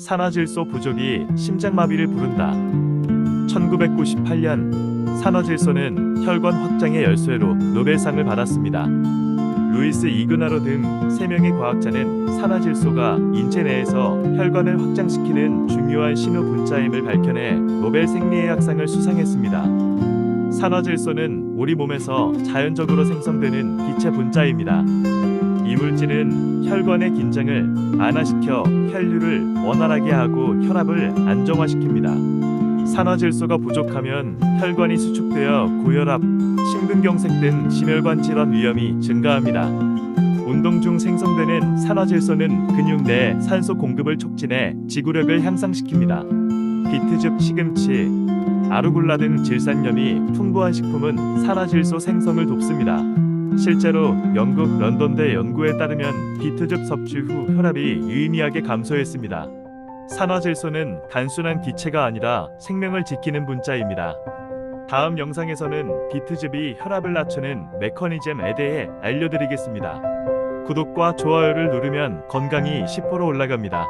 산화질소 부족이 심장마비를 부른다. 1998년 산화질소는 혈관 확장의 열쇠로 노벨상을 받았습니다. 루이스 이그나로 등 3명의 과학자는 산화질소가 인체 내에서 혈관을 확장시키는 중요한 신호 분자임을 밝혀내 노벨 생리의학상을 수상했습니다. 산화질소는 우리 몸에서 자연적으로 생성되는 기체 분자입니다. 이 물질은 혈관의 긴장을 완화시켜 혈류를 원활하게 하고 혈압을 안정화시킵니다. 산화질소가 부족하면 혈관이 수축되어 고혈압, 심근경색 등 심혈관 질환 위험이 증가합니다. 운동 중 생성되는 산화질소는 근육 내 산소 공급을 촉진해 지구력을 향상시킵니다. 비트 즙, 시금치, 아루굴라 등 질산염이 풍부한 식품은 산화질소 생성을 돕습니다. 실제로 영국 런던대 연구에 따르면 비트즙 섭취 후 혈압이 유의미하게 감소했습니다. 산화질소는 단순한 기체가 아니라 생명을 지키는 분자입니다. 다음 영상에서는 비트즙이 혈압을 낮추는 메커니즘에 대해 알려드리겠습니다. 구독과 좋아요를 누르면 건강이 10% 올라갑니다.